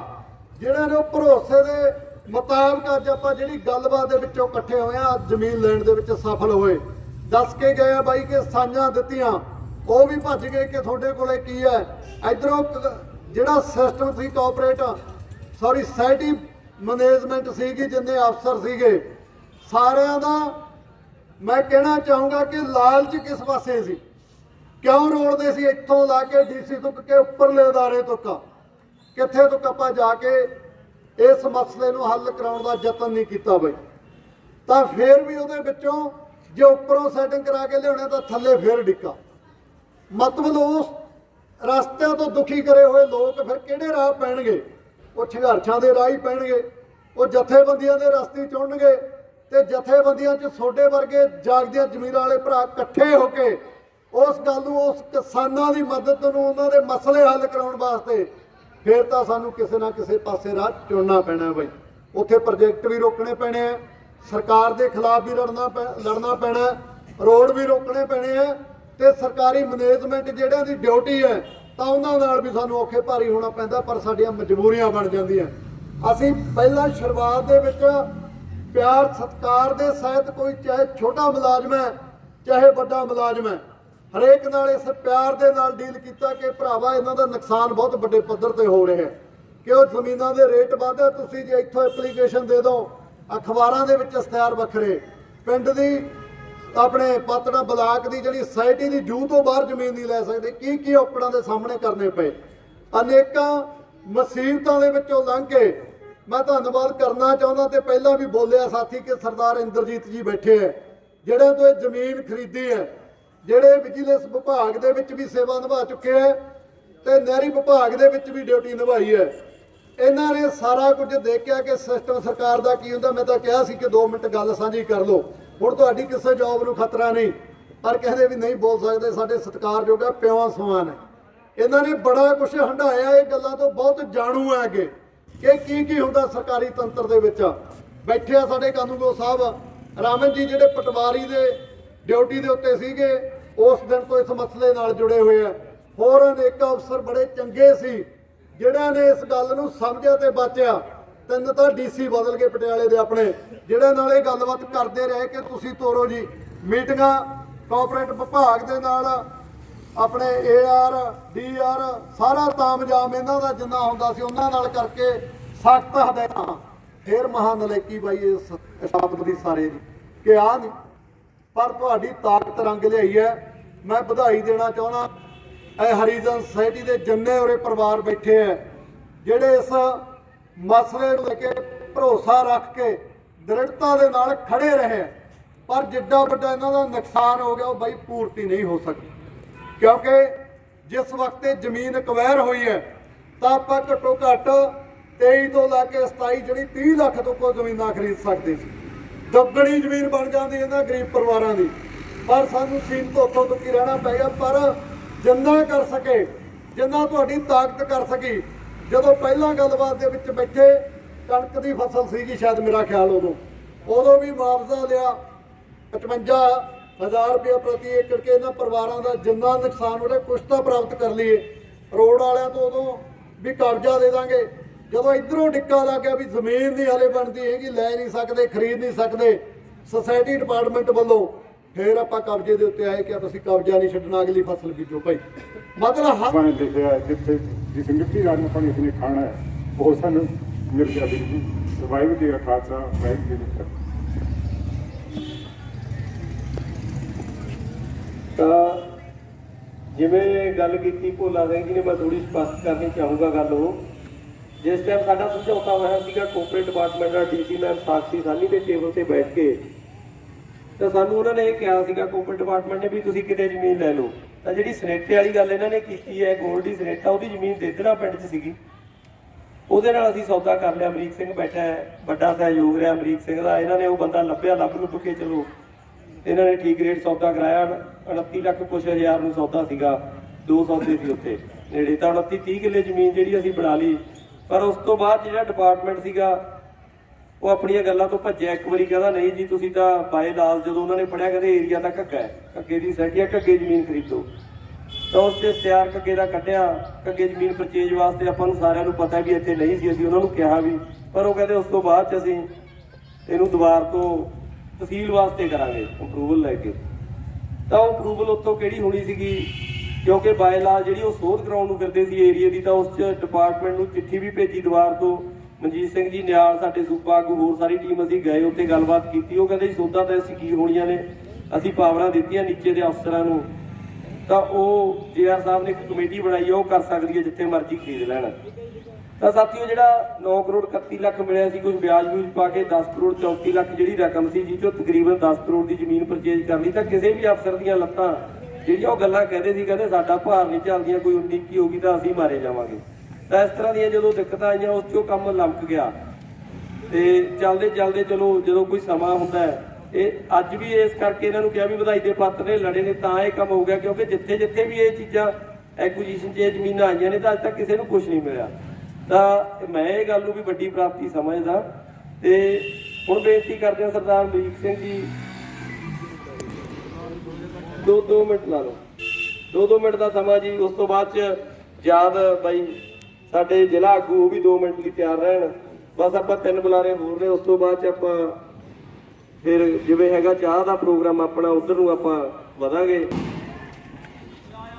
ਜਿਹੜਾ ਨੇ ਉਹ ਭਰੋਸੇ ਦੇ ਮੁਤਾਬਕ ਅੱਜ ਆਪਾਂ ਜਿਹੜੀ ਗੱਲਬਾਤ ਦੇ ਵਿੱਚੋਂ ਇਕੱਠੇ ਹੋਏ ਆ ਜ਼ਮੀਨ ਲੈਣ ਦੇ ਵਿੱਚ ਸਫਲ ਹੋਏ। ਦੱਸ ਕੇ ਗਏ ਆ ਬਾਈ ਕਿ ਸਾਂਝਾਂ ਦਿੱਤੀਆਂ। ਉਹ ਵੀ ਭੱਜ ਗਏ ਕਿ ਤੁਹਾਡੇ ਕੋਲੇ ਕੀ ਹੈ? ਇਧਰੋਂ ਜਿਹੜਾ ਸਿਸਟਮ ਸੀ ਕੋਆਪਰੇਟ ਸੌਰੀ ਸੋਸਾਇਟੀ ਮੈਨੇਜਮੈਂਟ ਸੀਗੀ, ਜਿੰਨੇ ਅਫਸਰ ਸੀਗੇ। ਸਾਰਿਆਂ ਦਾ ਮੈਂ ਕਹਿਣਾ ਚਾਹੂੰਗਾ ਕਿ ਲਾਲਚ ਕਿਸ ਪਾਸੇ ਸੀ? ਕਿਉਂ ਰੋੜਦੇ ਸੀ? ਇੱਥੋਂ ਲਾ ਕੇ ਡੀਸੀ ਤੱਕ ਕੇ ਉੱਪਰਲੇ ਅਦਾਰੇ ਤੱਕ? ਕਿੱਥੇ ਤੱਕ ਆਪਾਂ ਜਾ ਕੇ ਇਸ ਮਸਲੇ ਨੂੰ ਹੱਲ ਕਰਾਉਣ ਦਾ ਯਤਨ ਨਹੀਂ ਕੀਤਾ ਬਈ? ਤਾਂ ਫੇਰ ਵੀ ਉਹਦੇ ਵਿੱਚੋਂ ਜੇ ਉੱਪਰੋਂ ਸੈਟਿੰਗ ਕਰਾ ਕੇ ਲਿਆਉਣੇ ਤਾਂ ਥੱਲੇ ਫੇਰ ਡਿੱਕਾ। ਮਤਲਬ ਉਸ ਰਸਤਿਆਂ ਤੋਂ ਦੁਖੀ ਕਰੇ ਹੋਏ ਲੋਕ ਫਿਰ ਕਿਹੜੇ ਰਾਹ ਪੈਣਗੇ? ਉਹ ਸੰਘਰਸ਼ਾਂ ਦੇ ਰਾਹ ਹੀ ਪੈਣਗੇ। ਉਹ ਜਥੇਬੰਦੀਆਂ ਦੇ ਰਸਤੇ ਚੁਣਨਗੇ। ਤੇ ਜਥੇਬੰਦੀਆਂ 'ਚ ਛੋਡੇ ਵਰਗੇ ਜਾਗਦੀਆਂ ਜ਼ਮੀਰਾਂ ਵਾਲੇ ਭਰਾ ਇਕੱਠੇ ਹੋ ਕੇ ਉਸ ਗੱਲ ਨੂੰ, ਉਸ ਕਿਸਾਨਾਂ ਦੀ ਮਦਦ ਨੂੰ, ਉਹਨਾਂ ਦੇ ਮਸਲੇ ਹੱਲ ਕਰਾਉਣ ਵਾਸਤੇ ਫਿਰ ਤਾਂ ਸਾਨੂੰ ਕਿਸੇ ਨਾ ਕਿਸੇ ਪਾਸੇ ਰਾਹ ਚੁਣਨਾ ਪੈਣਾ ਬਈ। ਉੱਥੇ ਪ੍ਰੋਜੈਕਟ ਵੀ ਰੋਕਣੇ ਪੈਣੇ ਆ, ਸਰਕਾਰ ਦੇ ਖਿਲਾਫ ਵੀ ਲੜਨਾ ਪੈ- ਲੜਨਾ ਪੈਣਾ ਰੋਡ ਵੀ ਰੋਕਣੇ ਪੈਣੇ ਆ ਤੇ ਸਰਕਾਰੀ ਮੈਨੇਜਮੈਂਟ ਜਿਹੜਿਆਂ ਦੀ ਡਿਊਟੀ ਹੈ ਤਾਂ ਉਹਨਾਂ ਨਾਲ ਵੀ ਸਾਨੂੰ ਔਖੇ ਭਾਰੀ ਹੋਣਾ ਪੈਂਦਾ, ਪਰ ਸਾਡੀਆਂ ਮਜਬੂਰੀਆਂ ਬਣ ਜਾਂਦੀਆਂ। ਅਸੀਂ ਪਹਿਲਾਂ ਸ਼ੁਰੂਆਤ ਦੇ ਵਿੱਚ ਪਿਆਰ ਸਤਕਾਰ ਦੇ ਸਹਿਤ ਕੋਈ ਚਾਹੇ ਛੋਟਾ ਮੁਲਾਜ਼ਮ ਹੈ, ਚਾਹੇ ਵੱਡਾ ਮੁਲਾਜ਼ਮ ਹੈ, ਹਰੇਕ ਨਾਲ ਇਸ ਪਿਆਰ ਦੇ ਨਾਲ ਡੀਲ ਕੀਤਾ ਕਿ ਭਰਾਵਾ, ਇਹਨਾਂ ਦਾ ਨੁਕਸਾਨ ਬਹੁਤ ਵੱਡੇ ਪੱਧਰ ਤੇ ਹੋ ਰਿਹਾ ਹੈ। ਕਿ ਉਹ ਜ਼ਮੀਨਾਂ ਦੇ ਰੇਟ ਵਧੇ ਤੁਸੀਂ ਜੇ ਇੱਥੋਂ ਐਪਲੀਕੇਸ਼ਨ ਦੇ ਦਿਓ, ਅਖਬਾਰਾਂ ਦੇ ਵਿੱਚ ਇਸ਼ਤਿਹਾਰ ਵੱਖਰੇ। ਪਿੰਡ ਦੀ ਆਪਣੇ ਪਾਤੜਾ ਬਲਾਕ ਦੀ ਜਿਹੜੀ ਸੋਸਾਇਟੀ ਦੀ ਜੂ ਤੋਂ ਬਾਹਰ ਜ਼ਮੀਨ ਨਹੀਂ ਲੈ ਸਕਦੇ ਕੀ ਕੀ ਔਕੜਾਂ ਦੇ ਸਾਹਮਣੇ ਕਰਨੇ ਪਏ। ਅਨੇਕਾਂ ਮੁਸੀਬਤਾਂ ਦੇ ਵਿੱਚੋਂ ਲੰਘ ਕੇ ਮੈਂ ਧੰਨਵਾਦ ਕਰਨਾ ਚਾਹੁੰਦਾ ਤੇ ਪਹਿਲਾਂ ਵੀ ਬੋਲਿਆ ਸਾਥੀ ਕਿ ਸਰਦਾਰ ਇੰਦਰਜੀਤ ਜੀ ਬੈਠੇ ਹੈ ਜਿਹੜੇ ਤੋਂ ਇਹ ਜ਼ਮੀਨ ਖਰੀਦੀ ਹੈ, ਜਿਹੜੇ ਵਿਜੀਲੈਂਸ ਵਿਭਾਗ ਦੇ ਵਿੱਚ ਵੀ ਸੇਵਾ ਨਿਭਾ ਚੁੱਕੇ ਹੈ ਤੇ ਨਹਿਰੀ ਵਿਭਾਗ ਦੇ ਵਿੱਚ ਵੀ ਡਿਊਟੀ ਨਿਭਾਈ ਹੈ। ਇਹਨਾਂ ਨੇ ਸਾਰਾ ਕੁਝ ਦੇਖਿਆ ਕਿ ਸਿਸਟਮ ਸਰਕਾਰ ਦਾ ਕੀ ਹੁੰਦਾ, ਮੈਂ ਤਾਂ ਕਿਹਾ ਸੀ ਕਿ 2 ਮਿੰਟ ਗੱਲ ਸਾਂਝੀ ਕਰ ਲਓ। ਹੁਣ ਤੁਹਾਡੀ ਕਿਸੇ ਜੌਬ ਨੂੰ ਖਤਰਾ ਨਹੀਂ, ਪਰ ਕਹਿੰਦੇ ਵੀ ਨਹੀਂ ਬੋਲ ਸਕਦੇ, ਸਾਡੇ ਸਤਿਕਾਰਯੋਗ ਹੈ ਪਿਓ ਸਮਾਨ ਹੈ। ਇਹਨਾਂ ਨੇ ਬੜਾ ਕੁਝ ਹੰਡਾਇਆ ਇਹ ਗੱਲਾਂ ਤੋਂ ਬਹੁਤ ਜਾਣੂ ਹੈ ਅੱਗੇ। ਕਿ ਕੀ ਕੀ ਹੁੰਦਾ ਸਰਕਾਰੀ ਤੰਤਰ ਦੇ ਵਿੱਚ? ਬੈਠੇ ਆ ਸਾਡੇ ਕਾਨੂੰਗੋ ਸਾਹਿਬ, ਰਾਮਨ ਜੀ ਜਿਹੜੇ ਪਟਵਾਰੀ ਦੇ ਡਿਊਟੀ ਦੇ ਉੱਤੇ ਸੀਗੇ, ਉਸ ਦਿਨ ਤੋਂ ਇਸ ਮਸਲੇ ਨਾਲ ਜੁੜੇ ਹੋਏ ਆ। ਹੋਰ ਅਨੇਕ ਅਫਸਰ ਬੜੇ ਚੰਗੇ ਸੀ ਜਿਹੜਿਆਂ ਨੇ ਇਸ ਗੱਲ ਨੂੰ ਸਮਝਿਆ ਤੇ ਬਚਿਆ। ਤਿੰਨ ਤਾਂ ਡੀਸੀ ਬਦਲ ਕੇ ਪਟਿਆਲੇ ਦੇ ਆਪਣੇ ਜਿਹੜੇ ਨਾਲ ਇਹ ਗੱਲਬਾਤ ਕਰਦੇ ਰਹੇ ਕਿ ਤੁਸੀਂ ਤੋਰੋ ਜੀ ਮੀਟਿੰਗਾਂ ਕੋਆਪਰੇਟ ਵਿਭਾਗ ਦੇ ਨਾਲ ਆਪਣੇ ਏਆਰ ਡੀਆਰ ਸਾਰਾ ਤਾਮਜਾਮ ਇਹਨਾਂ ਦਾ ਜਿੰਨਾ ਹੁੰਦਾ ਸੀ ਉਹਨਾਂ ਨਾਲ ਕਰਕੇ ਸਖਤ ਹਦਾਇਤਾਂ। ਫੇਰ ਮਹਾਨਲੇਕੀ ਬਾਈ ਇਸ ਸ਼ਬਦ ਦੀ ਸਾਰੇ ਦੀ ਕਿ ਆ ਨਹੀਂ, ਪਰ ਤੁਹਾਡੀ ਤਾਕਤ ਰੰਗ ਲਿਆਈ ਹੈ। ਮੈਂ ਵਧਾਈ ਦੇਣਾ ਚਾਹੁੰਦਾ, ਇਹ ਹਰੀਜਨ ਸੋਸਾਇਟੀ ਦੇ ਜਿੰਨੇ ਉਰੇ ਪਰਿਵਾਰ ਬੈਠੇ ਐ ਜਿਹੜੇ ਇਸ ਮਸਲੇ ਨੂੰ ਲੈ ਕੇ ਭਰੋਸਾ ਰੱਖ ਕੇ ਦ੍ਰਿੜਤਾ ਦੇ ਨਾਲ ਖੜੇ ਰਹੇ ਪਰ ਜਿੱਡਾ ਵੱਡਾ ਇਹਨਾਂ ਦਾ ਨੁਕਸਾਨ ਹੋ ਗਿਆ, ਉਹ ਬਾਈ ਪੂਰਤੀ ਨਹੀਂ ਹੋ ਸਕੀ ਕਿਉਂਕਿ ਜਿਸ ਵਕਤ ਇਹ ਜ਼ਮੀਨ ਅਕਵਾਇਰ ਹੋਈ ਹੈ, ਤਾਂ ਆਪਾਂ ਘੱਟੋ ਘੱਟ 23 ਤੋਂ ਲੈ ਕੇ 27 ਜਿਹੜੀ 30 ਲੱਖ ਤੋਂ ਕੋ ਜ਼ਮੀਨਾਂ ਖਰੀਦ ਸਕਦੇ ਸੀ। ਦੁੱਗਣੀ ਜ਼ਮੀਨ ਬਣ ਜਾਂਦੀ ਇਹਨਾਂ ਗਰੀਬ ਪਰਿਵਾਰਾਂ ਦੀ। ਪਰ ਸਾਨੂੰ ਸੀਨ ਤੋਂ ਉੱਥੋਂ ਤੱਕ ਰਹਿਣਾ ਪੈ ਪਰ ਜਿੰਨਾ ਕਰ ਸਕੇ, ਜਿੰਨਾ ਤੁਹਾਡੀ ਤਾਕਤ ਕਰ ਸਕੀ। ਜਦੋਂ ਪਹਿਲਾਂ ਗੱਲਬਾਤ ਦੇ ਵਿੱਚ ਬੈਠੇ, ਕਣਕ ਦੀ ਫਸਲ ਸੀਗੀ, ਸ਼ਾਇਦ ਮੇਰਾ ਖਿਆਲ ਉਦੋਂ। ਉਦੋਂ ਵੀ ਮੁਆਵਜ਼ਾ ਲਿਆ 55000 ਰੁਪਏ ਪ੍ਰਤੀ ਏਕੜ ਕੇ ਇਹਨਾਂ ਪਰਿਵਾਰਾਂ ਦਾ ਜਿੰਨਾ ਨੁਕਸਾਨ ਹੋ ਰਿਹਾ ਕੁਛ ਤਾਂ ਪ੍ਰਾਪਤ ਕਰ ਲਈਏ। ਰੋਡ ਵਾਲਿਆਂ ਤੋਂ ਉਦੋਂ ਵੀ ਕਰਜ਼ਾ ਦੇ ਦਾਂਗੇ। ਜਦੋਂ ਇਧਰੋਂ ਡਿੱਕਾ ਲੱਗ ਗਿਆ ਵੀ ਜ਼ਮੀਨ ਨਹੀਂ ਹਲੇ ਬਣਦੀ ਹੈਗੀ, ਲੈ ਨਹੀਂ ਸਕਦੇ, ਖਰੀਦ ਨਹੀਂ ਸਕਦੇ ਸੁਸਾਇਟੀ ਡਿਪਾਰਟਮੈਂਟ ਵੱਲੋਂ ਫਿਰ ਆਪਾਂ ਕਬਜ਼ੇ ਦੇ ਉੱਤੇ ਆਏ ਕਿ ਅਸੀਂ ਕਬਜ਼ਾ ਨਹੀਂ ਛੱਡਣਾ, ਅਗਲੀ ਫਸਲ ਬੀਜੋ ਭਾਈ। ਮਤਲਬ ਹਰ ਆਪਾਂ ਲਿਖਿਆ ਜਿੱਥੇ ਜਿਸ ਮਿੱਟੀ ਦਾ ਪਾਣੀ ਇਸਨੇ ਖਾਣਾ ਹੈ, ਉਹ ਸਾਨੂੰ ਮਿਲ ਗਿਆ ਵੀਰ ਵਾਹਿਗੁਰੂ ਜੀ ਦਾ ਖਾਲਸਾ, ਵਾਹਿਗੁਰੂ ਜੀ ਕੀ ਤਾਂ ਜਿਵੇਂ ਗੱਲ ਕੀਤੀ ਭੋਲਾ ਸਿੰਘ ਜੀ ਨੇ, ਮੈਂ ਥੋੜੀ ਸਪਸ਼ਟ ਕਰਨੀ ਚਾਹੂੰਗਾ ਗੱਲ ਉਹ ਜਿਸ ਟਾਈਮ ਸਾਡਾ ਸਮਝੌਤਾ ਹੋਇਆ ਸੀਗਾ ਕੋਪਰੇਟ ਡਿਪਾਰਟਮੈਂਟ ਦਾ ਡੀਸੀ ਮੈਮ ਸਾਕਸ਼ੀ ਸਾਨੀ ਦੇ ਟੇਬਲ ਤੇ ਬੈਠ ਕੇ, ਤਾਂ ਸਾਨੂੰ ਉਹਨਾਂ ਨੇ ਇਹ ਕਿਹਾ ਸੀਗਾ ਕੋਪਰੇਟ ਡਿਪਾਰਟਮੈਂਟ ਨੇ ਵੀ ਤੁਸੀਂ ਕਿਤੇ ਜ਼ਮੀਨ ਲੈ ਲਓ। ਤਾਂ ਜਿਹੜੀ ਸਨੇਟੇ ਵਾਲੀ ਗੱਲ ਇਹਨਾਂ ਨੇ ਕੀਤੀ ਹੈ ਗੋਲਡੀ ਸਨੇਟਾ, ਉਹਦੀ ਜ਼ਮੀਨ ਦੇਦੜਾ ਪਿੰਡ 'ਚ ਸੀਗੀ। ਉਹਦੇ ਨਾਲ ਅਸੀਂ ਸੌਦਾ ਕਰ ਲਿਆ, ਅਮਰੀਕ ਸਿੰਘ ਬੈਠਾ ਹੈ, ਵੱਡਾ ਸਹਿਯੋਗ ਰਿਹਾ ਅਮਰੀਕ ਸਿੰਘ ਦਾ, ਇਹਨਾਂ ਨੇ ਉਹ ਬੰਦਾ ਲੱਭਿਆ ਲੱਭ ਲੁੱਭ ਕੇ ਚਲੋ ਇਹਨਾਂ ਨੇ ਠੀਕ ਰੇਟ ਸੌਦਾ ਕਰਾਇਆ 29 ਲੱਖ ਕੁਛ ਹਜ਼ਾਰ ਨੂੰ ਸੌਦਾ ਸੀਗਾ, ਦੋ ਸੌਦੇ ਸੀ ਉੱਥੇ। ਨੇੜੇ ਤਾਂ 29 30 ਕਿੱਲੇ ਜ਼ਮੀਨ ਜਿਹੜੀ ਅਸੀਂ ਬਣਾ ਲਈ, ਪਰ ਉਸ ਤੋਂ ਬਾਅਦ ਜਿਹੜਾ ਡਿਪਾਰਟਮੈਂਟ ਸੀਗਾ, ਉਹ ਆਪਣੀਆਂ ਗੱਲਾਂ ਤੋਂ ਭੱਜਿਆ। ਇੱਕ ਵਾਰੀ ਕਹਿੰਦਾ, ਨਹੀਂ ਜੀ, ਤੁਸੀਂ ਤਾਂ ਬਾਏ ਲਾਲ ਜਦੋਂ ਉਹਨਾਂ ਨੇ ਪੜਿਆ ਕਹਿੰਦੇ ਏਰੀਆ ਤਾਂ ਘੱਗਾ ਹੈ, ਘੱਗੇ ਦੀ ਸੈਟੀ ਹੈ ਘੱਗੇ ਜ਼ਮੀਨ ਖਰੀਦੋ। ਤਾਂ ਉਸ ਤੇ ਇਸ਼ਤਿਹਾਰ ਘੱਗੇ ਦਾ ਕੱਢਿਆ। ਘੱਗੇ ਜ਼ਮੀਨ ਪਰਚੇਜ ਵਾਸਤੇ ਆਪਾਂ ਨੂੰ ਸਾਰਿਆਂ ਨੂੰ ਪਤਾ ਵੀ ਇੱਥੇ ਨਹੀਂ ਸੀ, ਅਸੀਂ ਉਹਨਾਂ ਨੂੰ ਕਿਹਾ ਵੀ। ਪਰ ਉਹ ਕਹਿੰਦੇ, ਉਸ ਤੋਂ ਬਾਅਦ ਚ ਅਸੀਂ ਇਹਨੂੰ ਦੁਬਾਰ ਤੋਂ ਤਹਿਸੀਲ ਵਾਸਤੇ ਕਰਾਂਗੇ ਅਪਰੂਵਲ ਲੈ ਕੇ। ਤਾਂ ਉਹ ਅਪਰੂਵਲ ਉੱਥੋਂ ਕਿਹੜੀ ਹੋਣੀ ਸੀਗੀ? ਕਿਉਂਕਿ ਬਾਇਲਾ ਜਿਹੜੀ ਉਹ ਸੋਧ ਕਰਾਉਣ ਨੂੰ ਫਿਰਦੇ ਸੀ ਏਰੀਆ ਦੀ, ਤਾਂ ਉਸ ਡਿਪਾਰਟਮੈਂਟ ਨੂੰ ਚਿੱਠੀ ਵੀ ਭੇਜੀ ਦੁਬਾਰ ਤੋਂ। ਮਨਜੀਤ ਸਿੰਘ ਜੀ ਨਿਆਲ, ਸਾਡੇ ਸੂਬਾ ਆਗੂ, ਹੋਰ ਸਾਰੀ ਟੀਮ ਅਸੀਂ ਗਏ, ਉੱਥੇ ਗੱਲਬਾਤ ਕੀਤੀ। ਉਹ ਕਹਿੰਦੇ ਸੋਧਾਂ ਤਾਂ ਅਸੀਂ ਕੀ ਹੋਣੀਆਂ ਨੇ? ਅਸੀਂ ਪਾਵਰਾਂ ਦਿੱਤੀਆਂ ਨੀਚੇ ਦੇ ਅਫਸਰਾਂ ਨੂੰ। ਤਾਂ ਉਹ ਜੇਆਰ ਸਾਹਿਬ ਨੇ ਇੱਕ ਕਮੇਟੀ ਬਣਾਈ ਆ, ਉਹ ਕਰ ਸਕਦੀ ਹੈ ਜਿੱਥੇ ਮਰਜ਼ੀ ਖਰੀਦ ਲੈਣ। ਤਾਂ ਸਾਥੀਓ ਜਿਹੜਾ 9 ਕਰੋੜ 31 ਲੱਖ ਮਿਲਿਆ ਸੀ ਕੁਝ ਵਿਆਜ ਵਿਊਜ ਪਾ ਕੇ 10 ਕਰੋੜ 34 ਲੱਖ ਜਿਹੜੀ ਰਕਮ ਸੀ, ਜਿਸ ਚੋਂ ਤਕਰੀਬਨ 10 ਕਰੋੜ ਦੀ ਜ਼ਮੀਨ ਪਰਚੇਜ ਕਰ ਲਈ, ਤਾਂ ਕਿਸੇ ਵੀ ਅਫਸਰ ਦੀਆਂ ਲੱਤਾਂ, ਜਿਹੜੀਆਂ ਉਹ ਗੱਲਾਂ ਕਹਿੰਦੇ ਸੀ, ਕਹਿੰਦੇ ਸਾਡਾ ਭਾਰ ਨਹੀਂ ਚੱਲਦੀਆਂ, ਕੋਈ 19 ਕੀ ਹੋਗੀ ਤਾਂ ਅਸੀਂ ਮਾਰੇ ਜਾਵਾਂਗੇ। ਤਾਂ ਇਸ ਤਰ੍ਹਾਂ ਦੀਆਂ ਜਦੋਂ ਦਿੱਕਤਾਂ ਆਈਆਂ, ਉਸ ਚੋਂ ਕੰਮ ਲੰਮਕ ਗਿਆ। ਤੇ ਚੱਲਦੇ ਚੱਲਦੇ ਚਲੋ ਜਦੋਂ ਕੋਈ ਸਮਾਂ ਹੁੰਦਾ ਹੈ, ਇਹ ਅੱਜ ਵੀ ਇਸ ਕਰਕੇ ਇਹਨਾਂ ਨੂੰ ਕਿਹਾ ਵੀ ਵਧਾਈ ਦੇ ਪਾਤਰ ਨੇ, ਲੜੇ ਨੇ, ਤਾਂ ਇਹ ਕੰਮ ਹੋ ਗਿਆ, ਕਿਉਂਕਿ ਜਿੱਥੇ ਜਿੱਥੇ ਵੀ ਇਹ ਚੀਜ਼ਾਂ ਐਕੁਜੀਸ਼ਨ 'ਚ ਇਹ ਜ਼ਮੀਨਾਂ ਆਈਆਂ ਨੇ, ਤਾਂ ਅੱਜ ਤੱਕ ਕਿਸੇ ਨੂੰ ਕੁਝ ਨਹੀਂ ਮਿਲਿਆ। ਤਾਂ ਮੈਂ ਇਹ ਗੱਲ ਨੂੰ ਵੀ ਵੱਡੀ ਪ੍ਰਾਪਤੀ ਸਮਝਦਾ ਤੇ ਹੁਣ ਬੇਨਤੀ ਕਰਦੇ ਹਾਂ ਸਰਦਾਰ ਮਰੀਕ ਸਿੰਘ ਜੀ, ਦੋ ਦੋ ਮਿੰਟ ਲਾ ਲਓ। ਦੋ ਦੋ ਮਿੰਟ ਦਾ ਸਮਾਂ ਜੀ, ਉਸ ਤੋਂ ਬਾਅਦ ਚ ਯਾਦ ਬਾਈ ਸਾਡੇ ਜ਼ਿਲ੍ਹਾ ਆਗੂ, ਉਹ ਵੀ 2 ਮਿੰਟ ਲਈ ਤਿਆਰ ਰਹਿਣ। ਬਸ ਆਪਾਂ ਤਿੰਨ ਬੁਲਾਰੇ ਹੋਰ ਨੇ, ਉਸ ਤੋਂ ਬਾਅਦ ਚ ਆਪਾਂ ਫਿਰ ਜਿਵੇਂ ਹੈਗਾ ਚਾਹ ਦਾ ਪ੍ਰੋਗਰਾਮ ਆਪਣਾ, ਉਧਰ ਨੂੰ ਆਪਾਂ ਵਧਾਂਗੇ।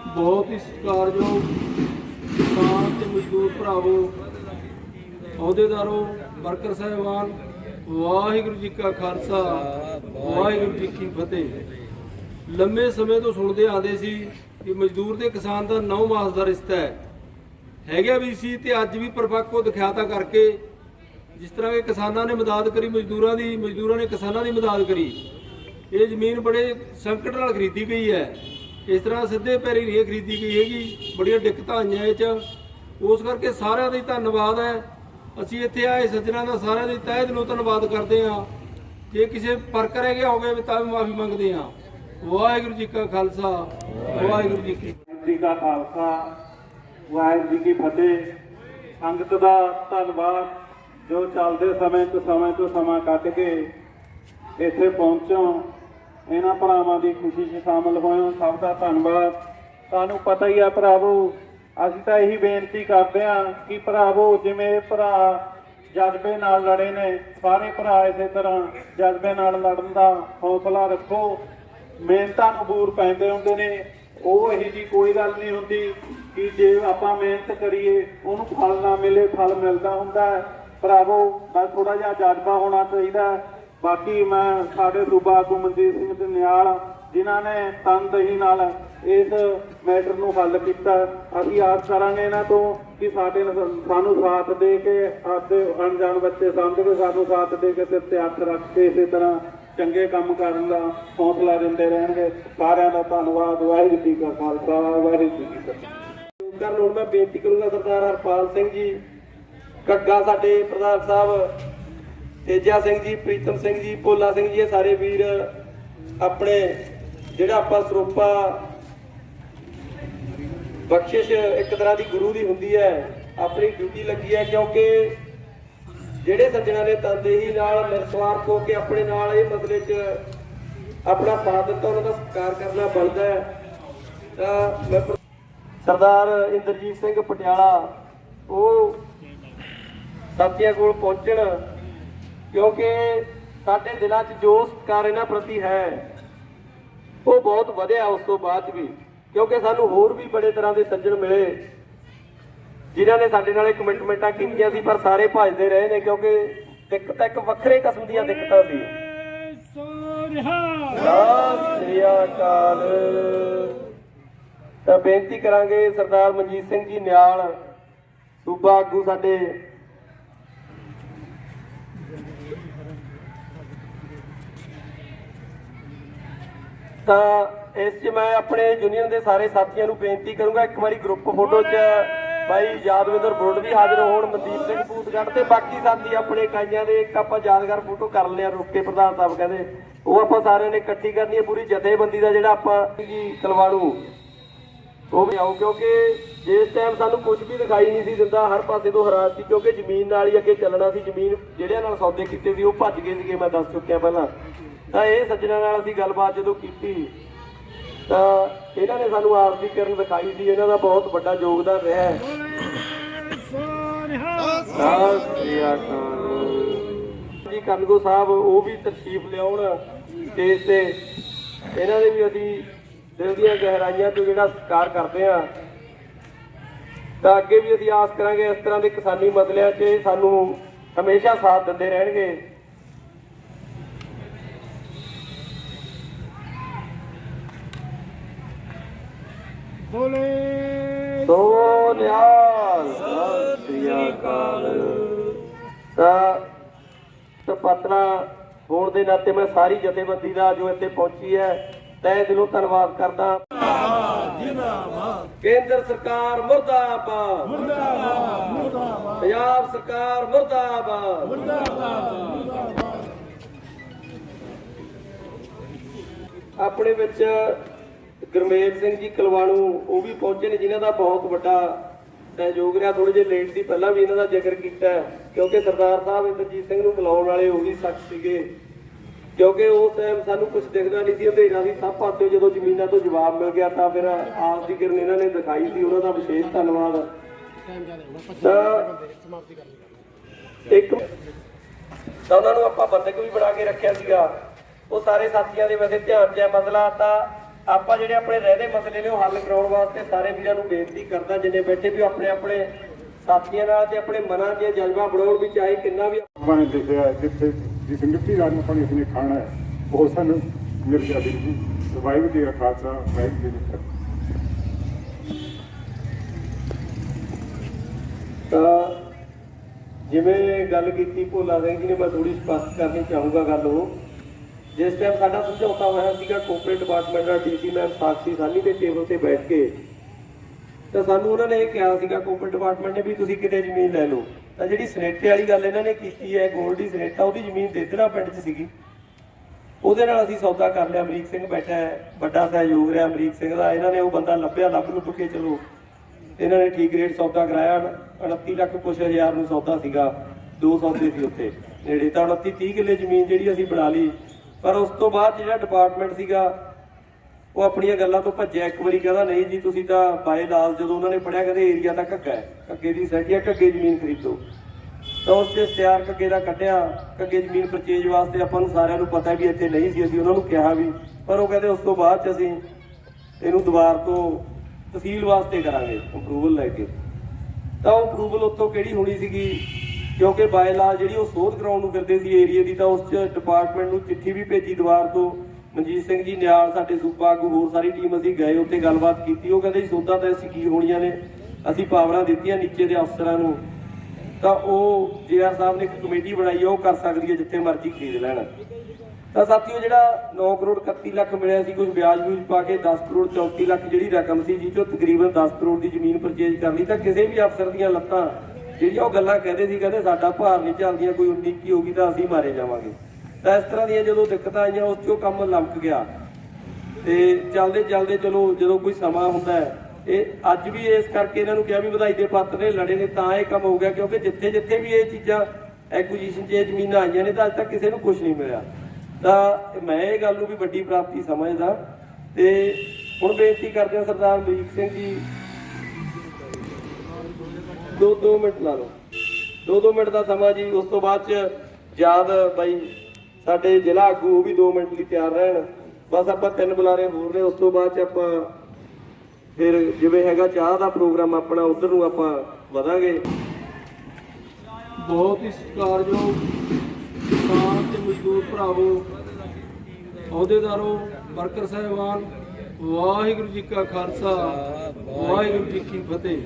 ਬਹੁਤ ਹੀ ਸਤਿਕਾਰਯੋਗ ਕਿਸਾਨ ਤੇ ਮਜ਼ਦੂਰ ਭਰਾਵੋ, ਅਹੁਦੇਦਾਰੋ, ਵਰਕਰ ਸਾਹਿਬਾਨ, ਵਾਹਿਗੁਰੂ ਜੀ ਕਾ ਖਾਲਸਾ, ਵਾਹਿਗੁਰੂ ਜੀ ਕੀ ਫਤਿਹ। ਲੰਮੇ ਸਮੇਂ ਤੋਂ ਸੁਣਦੇ ਆਂਦੇ ਸੀ ਕਿ ਮਜ਼ਦੂਰ ਤੇ ਕਿਸਾਨ ਦਾ ਨੌ ਮਾਸ ਦਾ ਰਿਸ਼ਤਾ ਹੈ। ਹੈਗਾ ਵੀ ਸੀ ਤੇ ਅੱਜ ਵੀ ਪਰਪੱਕੋ ਦਿਖਾਤਾ ਕਰਕੇ ਜਿਸ ਤਰ੍ਹਾਂ ਕਿ ਕਿਸਾਨਾਂ ਨੇ ਮਦਦ ਕਰੀ, ਮਜ਼ਦੂਰਾਂ ਦੀ, ਮਜ਼ਦੂਰਾਂ ਨੇ ਕਿਸਾਨਾਂ ਦੀ ਮਦਦ ਕਰੀ। ਇਹ ਜ਼ਮੀਨ ਬੜੇ ਸੰਕਟ ਨਾਲ ਖਰੀਦੀ ਗਈ ਹੈ। ਇਸ ਤਰ੍ਹਾਂ ਸਿੱਧੇ ਪੈਰੀ ਨਹੀਂ ਇਹ ਖਰੀਦੀ ਗਈ ਹੈਗੀ, ਬੜੀਆਂ ਦਿੱਕਤਾਂ ਆਈਆਂ ਇਹ ਚ। ਉਸ ਕਰਕੇ ਸਾਰਿਆਂ ਦਾ ਧੰਨਵਾਦ ਹੈ। ਅਸੀਂ ਇੱਥੇ ਆਏ ਸੱਜਣਾ ਦਾ ਸਾਰਿਆਂ ਦਾ ਹੀ ਤਹਿ ਦਿਲੋਂ ਧੰਨਵਾਦ ਕਰਦੇ ਹਾਂ। ਜੇ ਕਿਸੇ ਫ਼ਰਕ ਰਹਿ ਗਿਆ ਹੋਵੇ ਤਾਂ ਵੀ ਮਾਫੀ ਮੰਗਦੇ ਹਾਂ। ਵਾਹਿਗੁਰੂ ਜੀ ਕਾ ਖਾਲਸਾ, ਵਾਹਿਗੁਰੂ ਜੀ ਕੀ ਵਾਹਿਗੁਰੂ ਜੀ ਕਾ ਖਾਲਸਾ, ਵਾਹਿਗੁਰੂ ਜੀ ਕੀ ਫਤਿਹ। ਸੰਗਤ ਦਾ ਧੰਨਵਾਦ, ਜੋ ਚੱਲਦੇ ਸਮੇਂ ਤੋਂ ਸਮੇਂ ਤੋਂ ਸਮਾਂ ਕੱਢ ਕੇ ਇੱਥੇ ਪਹੁੰਚੋ ਇਹਨਾਂ ਭਰਾਵਾਂ ਦੀ ਖੁਸ਼ੀ 'ਚ ਸ਼ਾਮਲ ਹੋਏ ਹੋ ਸਭ ਦਾ ਧੰਨਵਾਦ। ਤੁਹਾਨੂੰ ਪਤਾ ਹੀ ਆ ਭਰਾਵੋ, ਅਸੀਂ ਤਾਂ ਇਹੀ ਬੇਨਤੀ ਕਰਦੇ ਹਾਂ ਕਿ ਭਰਾਵੋ, ਜਿਵੇਂ ਭਰਾ ਜਜ਼ਬੇ ਨਾਲ ਲੜੇ ਨੇ, ਸਾਰੇ ਭਰਾ ਇਸੇ ਤਰ੍ਹਾਂ ਜਜ਼ਬੇ ਨਾਲ ਲੜਨ ਦਾ ਹੌਸਲਾ ਰੱਖੋ। ਮਿਹਨਤਾਂ ਨੂੰ ਬੂਰ ਪੈਂਦੇ ਹੁੰਦੇ ਨੇ। ਉਹ ਇਹੀ ਜੀ ਕੋਈ ਗੱਲ ਨਹੀਂ ਹੁੰਦੀ ਕਿ ਜੇ ਆਪਾਂ ਮਿਹਨਤ ਕਰੀਏ, ਉਹਨੂੰ ਫਲ ਨਾ ਮਿਲੇ, ਫਲ ਮਿਲਦਾ ਹੁੰਦਾ ਭਰਾਵੋ ਬਸ ਥੋੜਾ ਜਿਹਾ ਜਜ਼ਬਾ ਹੋਣਾ ਚਾਹੀਦਾ ਬਾਕੀ ਮੈਂ ਸਾਡੇ ਸੂਬਾ ਆਗੂ ਮਨਜੀਤ ਸਿੰਘ ਦੇ ਨਿਆਲ, ਜਿਨ੍ਹਾਂ ਨੇ ਤਨਦਹੀ ਨਾਲ ਇਸ ਮੈਟਰ ਨੂੰ ਹੱਲ ਕੀਤਾ, ਅਸੀਂ ਆਸ ਕਰਾਂਗੇ ਇਹਨਾਂ ਤੋਂ ਕਿ ਸਾਡੇ ਸਾਨੂੰ ਸਾਥ ਦੇ ਕੇ ਆਪਦੇ ਅਣਜਾਣ ਬੱਚੇ ਸਮਝ ਕੇ ਸਾਨੂੰ ਸਾਥ ਦੇ ਕੇ ਸਿਰ ਤੇ ਹੱਥ ਰੱਖ ਕੇ ਇਸੇ ਤਰ੍ਹਾਂ ਚੰਗੇ ਕੰਮ ਕਰਨ ਦਾ ਹੌਸਲਾ ਦਿੰਦੇ ਰਹਿਣਗੇ। ਸਾਰਿਆਂ ਦਾ ਧੰਨਵਾਦ, ਵਾਹਿਗੁਰੂ ਜੀ ਕਾ ਖਾਲਸਾ, ਵਾਹਿਗੁਰੂ ਜੀ ਕੀ ਫਤਿਹ। ਕਰਨ ਹੁਣ ਮੈਂ ਬੇਨਤੀ ਕਰੂੰਗਾ ਸਰਦਾਰ ਹਰਪਾਲ ਸਿੰਘ ਜੀ, ਕੱਗਾ ਸਾਡੇ ਪ੍ਰਧਾਨ ਸਾਹਿਬ ਤੇਜਾ ਸਿੰਘ ਜੀ, ਪ੍ਰੀਤਮ ਸਿੰਘ ਜੀ, ਭੋਲਾ ਸਿੰਘ ਜੀ, ਇਹ ਸਾਰੇ ਵੀਰ ਆਪਣੇ ਜਿਹੜਾ ਆਪਾਂ ਸਰੋਪਾ ਬਖਸ਼ਿਸ਼ ਇੱਕ ਤਰ੍ਹਾਂ ਦੀ ਗੁਰੂ ਦੀ ਹੁੰਦੀ ਹੈ, ਆਪਣੀ ਡਿਊਟੀ ਲੱਗੀ ਹੈ ਕਿਉਂਕਿ ਜਿਹੜੇ ਸੱਜਣਾ ਨੇ ਤਨਦੇਹੀ ਨਾਲ ਨਿਰਸਵਾਰਥ ਹੋ ਕੇ ਆਪਣੇ ਨਾਲ ਇਹ ਮਸਲੇ 'ਚ ਆਪਣਾ ਸਾਥ ਦਿੱਤਾ, ਉਹਨਾਂ ਦਾ ਸਤਿਕਾਰ ਕਰਨਾ ਬਣਦਾ ਹੈ। ਤਾਂ ਮੈਂ ਸਰਦਾਰ ਇੰਦਰਜੀਤ ਸਿੰਘ ਪਟਿਆਲਾ, ਉਹ ਸਾਥੀਆਂ ਕੋਲ ਪਹੁੰਚਣ ਕਿਉਂਕਿ ਸਾਡੇ ਦਿਲਾਂ 'ਚ ਜੋ ਸਤਿਕਾਰ ਇਹਨਾਂ ਪ੍ਰਤੀ ਹੈ, ਉਹ ਬਹੁਤ ਵਧਿਆ ਉਸ ਤੋਂ ਬਾਅਦ 'ਚ ਵੀ। ਕਿਉਂਕਿ ਸਾਨੂੰ ਹੋਰ ਵੀ ਬੜੇ ਤਰ੍ਹਾਂ ਦੇ ਸੱਜਣ ਮਿਲੇ, ਜਿਨ੍ਹਾਂ ਨੇ ਸਾਡੇ ਨਾਲ ਕਮਿਟਮੈਂਟਾਂ ਕੀਤੀਆਂ ਸੀ, ਪਰ ਸਾਰੇ ਭੱਜਦੇ ਰਹੇ ਨੇ, ਕਿਉਂਕਿ ਦਿੱਕਤ ਇੱਕ ਵੱਖਰੇ ਕਿਸਮ ਦੀਆਂ ਦਿੱਕਤਾਂ ਸੀ। ਸਤਿ ਸ੍ਰੀ ਤਾਂ ਬੇਨਤੀ ਕਰਾਂਗੇ ਸਰਦਾਰ ਮਨਜੀਤ ਸਿੰਘ ਜੀ ਨਿਆਲ, ਸੂਬਾ ਆਗੂ ਸਾਡੇ ਤਾਂ ਇਸ 'ਚ ਮੈਂ ਆਪਣੇ ਯੂਨੀਅਨ ਦੇ ਸਾਰੇ ਸਾਥੀਆਂ ਨੂੰ ਬੇਨਤੀ ਕਰੂੰਗਾ, ਇੱਕ ਵਾਰੀ ਗਰੁੱਪ ਫੋਟੋ 'ਚ ਭਾਈ ਯਾਦਵਿੰਦਰ ਬੁਰਡ ਵੀ ਹਾਜ਼ਰ ਹੋਣ, ਮਨਦੀਪ ਸਿੰਘ ਭੂਤਗੜ੍ਹ ਤੇ ਬਾਕੀ ਸਾਥੀ ਆਪਣੇ ਇਕਾਈਆਂ ਦੇ, ਇੱਕ ਆਪਾਂ ਯਾਦਗਾਰ ਫੋਟੋ ਕਰ ਲਿਆ, ਰੁੱਕ ਕੇ ਪ੍ਰਧਾਨ ਸਾਹਿਬ ਕਹਿੰਦੇ। ਉਹ ਆਪਾਂ ਸਾਰਿਆਂ ਨੇ ਇਕੱਠੀ ਕਰਨੀ ਹੈ, ਪੂਰੀ ਜਥੇਬੰਦੀ ਦਾ ਜਿਹੜਾ ਆਪਾਂ ਜੀ ਤਲਵਾੜੂ, ਉਹ ਵੀ ਆਓ, ਕਿਉਂਕਿ ਜਿਸ ਟਾਈਮ ਸਾਨੂੰ ਕੁਝ ਵੀ ਦਿਖਾਈ ਨਹੀਂ ਸੀ ਦਿੰਦਾ, ਹਰ ਪਾਸੇ ਤੋਂ ਹਰਾਸ ਸੀ, ਕਿਉਂਕਿ ਜ਼ਮੀਨ ਨਾਲ ਹੀ ਅੱਗੇ ਚੱਲਣਾ ਸੀ, ਜ਼ਮੀਨ ਜਿਹੜਿਆਂ ਨਾਲ ਸੌਦੇ ਕੀਤੇ ਸੀ, ਉਹ ਭੱਜ ਗਏ ਸੀਗੇ, ਮੈਂ ਦੱਸ ਚੁੱਕਿਆ ਪਹਿਲਾਂ। ਤਾਂ ਇਹ ਸੱਜਣਾ ਨਾਲ ਅਸੀਂ ਗੱਲਬਾਤ ਜਦੋਂ ਕੀਤੀ, ਤਾਂ ਇਹਨਾਂ ਨੇ ਸਾਨੂੰ ਆਰਥਿਕਰਨ ਦਿਖਾਈ ਸੀ, ਇਹਨਾਂ ਦਾ ਬਹੁਤ ਵੱਡਾ ਯੋਗਦਾਨ ਰਿਹਾ ਹੈ। ਸਤਿ ਸ੍ਰੀ ਅਕਾਲ ਜੀ, ਕਨਗੋ ਸਾਹਿਬ, ਉਹ ਵੀ ਤਸ਼ਰੀਫ ਲਿਆਉਣ ਸਟੇਜ ਤੇ। ਇਹਨਾਂ ਦੇ ਵੀ ਅਸੀਂ ਦਿਲ ਦੀਆਂ ਗਹਿਰਾਈਆਂ ਤੋਂ ਜਿਹੜਾ ਸਤਿਕਾਰ ਕਰਦੇ ਆ ਤਾਂ ਅੱਗੇ ਵੀ ਅਸੀਂ ਆਸ ਕਰਾਂਗੇ ਇਸ ਤਰ੍ਹਾਂ ਦੇ ਕਿਸਾਨੀ ਮਸਲਿਆਂ 'ਚ ਸਾਨੂੰ ਹਮੇਸ਼ਾ ਸਾਥ ਦਿੰਦੇ ਰਹਿਣਗੇ। ਸੋ ਨਿਹਾਲ ਸਤਿ ਸ੍ਰੀ ਅਕਾਲ। ਤਾਂ ਤਾਂ ਪਤਨਾ ਹੋਣ ਦੇ ਨਾਤੇ ਮੈਂ ਸਾਰੀ ਜਥੇਬੰਦੀ ਦਾ ਜੋ ਇੱਥੇ ਪਹੁੰਚੀ ਹੈ ਤਹਿ ਦਿਲੋਂ ਧੰਨਵਾਦ ਕਰਦਾ। ਕੇਂਦਰ ਸਰਕਾਰ ਮੁਰਦਾਬਾਦ। ਮੁਰਦਾਬਾਦ ਪੰਜਾਬ ਸਰਕਾਰ ਮੁਰਦਾਬਾਦ। ਆਪਣੇ ਵਿੱਚ ਗੁਰਮੇਲ ਸਿੰਘ ਜੀ ਕਲਵਾਣੂ, ਉਹ ਵੀ ਪਹੁੰਚੇ ਨੇ, ਜਿਨ੍ਹਾਂ ਦਾ ਬਹੁਤ ਵੱਡਾ ਸਹਿਯੋਗ ਰਿਹਾ। ਥੋੜੇ ਜਿਹਾ ਲੇਟ ਸੀ ਪਹਿਲਾਂ ਵੀ ਇਹਨਾਂ ਦਾ ਜ਼ਿਕਰ ਕੀਤਾ ਕਿਉਂਕਿ ਸਰਦਾਰ ਸਾਹਿਬ ਇੰਦਰਜੀਤ ਸਿੰਘ ਨੂੰ ਬੁਲਾਉਣ ਵਾਲੇ ਉਹ ਵੀ ਸਖਤ ਸੀਗੇ। ਕਿਉਂਕਿ ਉਸ ਟਾਈਮ ਸਾਨੂੰ ਕੁਝ ਦਿਖਦਾ ਨਹੀਂ ਸੀ ਅੰਧੇਰਾ ਸੀ ਸਭ ਪਾਸੇ ਜਦੋਂ ਜ਼ਮੀਨਾਂ ਤੋਂ ਜਵਾਬ ਮਿਲ ਗਿਆ, ਤਾਂ ਫਿਰ ਆਸ ਦੀ ਕਿਰਨ ਇਹਨਾਂ ਨੇ ਦਿਖਾਈ ਸੀ, ਉਹਨਾਂ ਦਾ ਵਿਸ਼ੇਸ਼ ਧੰਨਵਾਦ। ਇੱਕ ਤਾਂ ਉਹਨਾਂ ਨੂੰ ਆਪਾਂ ਬੰਦਕ ਵੀ ਬਣਾ ਕੇ ਰੱਖਿਆ ਸੀਗਾ। ਉਹ ਸਾਰੇ ਸਾਥੀਆਂ ਦੇ ਵੈਸੇ ਧਿਆਨ 'ਚ ਹੈ ਮਸਲਾ ਤਾਂ ਆਪਾਂ ਜਿਹੜੇ ਆਪਣੇ ਰਹਿਦੇ ਮਸਲੇ ਨੇ ਉਹ ਹੱਲ ਕਰਾਉਣ ਵਾਸਤੇ ਸਾਰੇ ਵੀਰਾਂ ਨੂੰ ਬੇਨਤੀ ਕਰਦਾ ਜਿੰਨੇ ਬੈਠੇ ਵੀ ਆਪਣੇ ਆਪਣੇ ਸਾਥੀਆਂ ਨਾਲ ਤੇ ਆਪਣੇ ਮਨਾਂ ਇਹ ਜਜ਼ਬਾ ਬਣਾਉਣ ਵੀ ਚਾਹੇ ਕਿੰਨਾ ਵੀ ਆਪਾਂ ਨੇ ਲਿਖਿਆ ਜਿੱਥੇ ਜਿਸ ਮਿੱਟੀ ਦਾ ਨੂੰ ਪਾਣੀ ਇਸਨੇ ਖਾਣਾ ਹੈ ਉਹ ਸਾਨੂੰ ਮਿਲ ਗਿਆ ਵੀਰ ਜੀ। ਵਾਹਿਗੁਰੂ ਜੀ ਕਾ ਖਾਲਸਾ ਕੀ ਫਤਿਹ। ਤਾਂ ਜਿਵੇਂ ਗੱਲ ਕੀਤੀ ਭੋਲਾ ਸਿੰਘ ਜੀ ਨੇ ਮੈਂ ਥੋੜੀ ਸਪਸ਼ਟ ਕਰਨੀ ਚਾਹੂੰਗਾ ਗੱਲ ਉਹ। ਜਿਸ ਟਾਈਮ ਸਾਡਾ ਸਮਝੌਤਾ ਹੋਇਆ ਸੀਗਾ ਕੋਪਰੇਟ ਡਿਪਾਰਟਮੈਂਟ ਦਾ ਡੀਸੀ ਮੈਮ ਸਾਕਸ਼ੀ ਸਾਨੀ ਦੇ ਟੇਬਲ ਤੇ ਬੈਠ ਕੇ, ਤਾਂ ਸਾਨੂੰ ਉਹਨਾਂ ਨੇ ਇਹ ਕਿਹਾ ਸੀਗਾ ਕੋਪਰੇਟ ਡਿਪਾਰਟਮੈਂਟ ਨੇ ਵੀ ਤੁਸੀਂ ਕਿਤੇ ਜ਼ਮੀਨ ਲੈ ਲਓ। ਤਾਂ ਜਿਹੜੀ ਸਨੇਟੇ ਵਾਲੀ ਗੱਲ ਇਹਨਾਂ ਨੇ ਕੀਤੀ ਹੈ ਗੋਲਡੀ ਸਨੇਟਾ, ਉਹਦੀ ਜ਼ਮੀਨ ਦੇਦਰਾ ਪਿੰਡ 'ਚ ਸੀਗੀ। ਉਹਦੇ ਨਾਲ ਅਸੀਂ ਸੌਦਾ ਕਰ ਲਿਆ, ਅਮਰੀਕ ਸਿੰਘ ਬੈਠਾ ਹੈ, ਵੱਡਾ ਸਹਿਯੋਗ ਰਿਹਾ ਅਮਰੀਕ ਸਿੰਘ ਦਾ। ਇਹਨਾਂ ਨੇ ਉਹ ਬੰਦਾ ਲੱਭਿਆ, ਲੱਭ ਲੁੱਭ ਕੇ ਚਲੋ, ਇਹਨਾਂ ਨੇ ਠੀਕ ਰੇਟ ਸੌਦਾ ਕਰਾਇਆ। 29 ਲੱਖ ਕੁਛ ਹਜ਼ਾਰ ਨੂੰ ਸੌਦਾ ਸੀਗਾ, ਦੋ ਸੌਦੇ ਸੀ ਉੱਥੇ। ਨੇੜੇ ਤਾਂ 29 30 ਕਿੱਲੇ ਜ਼ਮੀਨ ਜਿਹੜੀ ਅਸੀਂ ਬਣਾ ਲਈ। ਪਰ ਉਸ ਤੋਂ ਬਾਅਦ ਜਿਹੜਾ ਡਿਪਾਰਟਮੈਂਟ ਸੀਗਾ, ਉਹ ਆਪਣੀਆਂ ਗੱਲਾਂ ਤੋਂ ਭੱਜਿਆ। ਇੱਕ ਵਾਰੀ ਕਹਿੰਦਾ, ਨਹੀਂ ਜੀ, ਤੁਸੀਂ ਤਾਂ ਬਾਏ ਲਾਲ ਜਦੋਂ ਉਹਨਾਂ ਨੇ ਪੜਿਆ ਕਹਿੰਦੇ ਏਰੀਆ ਦਾ ਘੱਗਾ ਹੈ। ਘੱਗੇ ਦੀ ਸੈਟੀਆ ਘੱਗੇ ਜ਼ਮੀਨ ਖਰੀਦੋ। ਤਾਂ ਉਸ ਤੇ ਇਸ਼ਤਿਹਾਰ ਘੱਗੇ ਦਾ ਕੱਢਿਆ। ਘੱਗੇ ਜ਼ਮੀਨ ਪਰਚੇਜ ਵਾਸਤੇ ਆਪਾਂ ਨੂੰ ਸਾਰਿਆਂ ਨੂੰ ਪਤਾ ਵੀ ਇੱਥੇ ਨਹੀਂ ਸੀ, ਅਸੀਂ ਉਹਨਾਂ ਨੂੰ ਕਿਹਾ ਵੀ। ਪਰ ਉਹ ਕਹਿੰਦੇ, ਉਸ ਤੋਂ ਬਾਅਦ ਚ ਅਸੀਂ ਇਹਨੂੰ ਦੁਬਾਰ ਤੋਂ ਤਹਿਸੀਲ ਵਾਸਤੇ ਕਰਾਂਗੇ ਅਪਰੂਵਲ ਲੈ ਕੇ। ਤਾਂ ਉਹ ਅਪਰੂਵਲ ਉੱਥੋਂ ਕਿਹੜੀ ਹੋਣੀ ਸੀਗੀ? ਕਿਉਂਕਿ ਬਾਇਲਾ ਜਿਹੜੀ ਉਹ ਸੋਧ ਕਰਾਉਣ ਨੂੰ ਫਿਰਦੇ ਸੀ ਏਰੀਆ ਦੀ, ਤਾਂ ਉਸ ਚ ਡਿਪਾਰਟਮੈਂਟ ਨੂੰ ਚਿੱਠੀ ਵੀ ਭੇਜੀ ਦੁਬਾਰ ਤੋਂ। ਮਨਜੀਤ ਸਿੰਘ ਜੀ ਨਿਆਲ, ਸਾਡੇ ਸੂਬਾ ਆਗੂ, ਹੋਰ ਸਾਰੀ ਟੀਮ ਅਸੀਂ ਗਏ, ਉੱਥੇ ਗੱਲਬਾਤ ਕੀਤੀ। ਉਹ ਕਹਿੰਦੇ ਸੋਧਾਂ ਤਾਂ ਅਸੀਂ ਕੀ ਹੋਣੀਆਂ ਨੇ? ਅਸੀਂ ਪਾਵਰਾਂ ਦਿੱਤੀਆਂ ਨੀਚੇ ਦੇ ਅਫਸਰਾਂ ਨੂੰ। ਤਾਂ ਉਹ ਜੀਆਰ ਸਾਹਿਬ ਨੇ ਇੱਕ ਕਮੇਟੀ ਬਣਾਈ ਆ, ਉਹ ਕਰ ਸਕਦੀ ਹੈ ਜਿੱਥੇ ਮਰਜ਼ੀ ਖਰੀਦ ਲੈਣ। ਤਾਂ ਸਾਥੀਓ, ਜਿਹੜਾ 9 ਕਰੋੜ 31 ਲੱਖ ਮਿਲਿਆ ਸੀ ਕੁਝ ਵਿਆਜ ਵਿਊਜ ਪਾ ਕੇ 10 ਕਰੋੜ 34 ਲੱਖ ਜਿਹੜੀ ਰਕਮ ਸੀ ਜਿਸ ਚੋਂ ਤਕਰੀਬਨ 10 ਕਰੋੜ ਦੀ ਜ਼ਮੀਨ ਪਰਚੇਜ ਕਰ ਲਈ, ਤਾਂ ਕਿਸੇ ਵੀ ਅਫਸਰ ਦੀਆਂ ਲੱਤਾਂ ਜਿਹੜੀਆਂ ਉਹ ਗੱਲਾਂ ਕਹਿੰਦੇ ਸੀ, ਕਹਿੰਦੇ ਸਾਡਾ ਭਾਰ ਨਹੀਂ ਚੱਲਦੀਆਂ, ਕੋਈ 19 ਕੀ ਹੋਗੀ ਤਾਂ ਅਸੀਂ ਮਾਰੇ ਜਾਵਾਂਗੇ। ਤਾਂ ਇਸ ਤਰ੍ਹਾਂ ਦੀਆਂ ਜਦੋਂ ਦਿੱਕਤਾਂ ਆਈਆਂ, ਉਸ ਚੋਂ ਕੰਮ ਲੰਮਕ ਗਿਆ। ਤੇ ਚੱਲਦੇ ਚੱਲਦੇ ਚਲੋ, ਜਦੋਂ ਕੋਈ ਸਮਾਂ ਹੁੰਦਾ ਹੈ, ਇਹ ਅੱਜ ਵੀ ਇਸ ਕਰਕੇ ਇਹਨਾਂ ਨੂੰ ਕਿਹਾ ਵੀ ਵਧਾਈ ਦੇ ਪਾਤਰ ਨੇ, ਲੜੇ ਨੇ, ਤਾਂ ਇਹ ਕੰਮ ਹੋ ਗਿਆ, ਕਿਉਂਕਿ ਜਿੱਥੇ ਜਿੱਥੇ ਵੀ ਇਹ ਚੀਜ਼ਾਂ ਐਕੁਜੀਸ਼ਨ 'ਚ ਇਹ ਜ਼ਮੀਨਾਂ ਆਈਆਂ ਨੇ, ਤਾਂ ਅੱਜ ਤੱਕ ਕਿਸੇ ਨੂੰ ਕੁਝ ਨਹੀਂ ਮਿਲਿਆ। ਤਾਂ ਮੈਂ ਇਹ ਗੱਲ ਨੂੰ ਵੀ ਵੱਡੀ ਪ੍ਰਾਪਤੀ ਸਮਝਦਾ। ਤੇ ਹੁਣ ਬੇਨਤੀ ਕਰਦੇ ਹਾਂ ਸਰਦਾਰ ਮਲੀਕ ਸਿੰਘ ਜੀ ਦੋ ਦੋ ਮਿੰਟ ਲਾ ਲਓ। 2-2 ਮਿੰਟ ਦਾ ਸਮਾਂ ਜੀ, ਉਸ ਤੋਂ ਬਾਅਦ ਚ ਯਾਦ ਬਾਈ, ਸਾਡੇ ਜ਼ਿਲ੍ਹਾ ਆਗੂ ਉਹ ਵੀ 2 ਮਿੰਟ ਲਈ ਤਿਆਰ ਰਹਿਣ। ਬਸ ਆਪਾਂ ਤਿੰਨ ਬੁਲਾਰੇ ਹੋਰ ਨੇ, ਉਸ ਤੋਂ ਬਾਅਦ ਚ ਆਪਾਂ ਫਿਰ ਜਿਵੇਂ ਹੈਗਾ ਚਾਹ ਦਾ ਪ੍ਰੋਗਰਾਮ ਆਪਣਾ, ਉਧਰ ਨੂੰ ਆਪਾਂ ਵਧਾਂਗੇ। ਬਹੁਤ ਹੀ ਸਤਿਕਾਰਯੋਗ ਕਿਸਾਨ ਤੇ ਮਜ਼ਦੂਰ ਭਰਾਵੋ, ਅਹੁਦੇਦਾਰੋ, ਵਰਕਰ ਸਾਹਿਬਾਨ, ਵਾਹਿਗੁਰੂ ਜੀ ਕਾ ਖਾਲਸਾ, ਵਾਹਿਗੁਰੂ ਜੀ ਕੀ ਫਤਿਹ।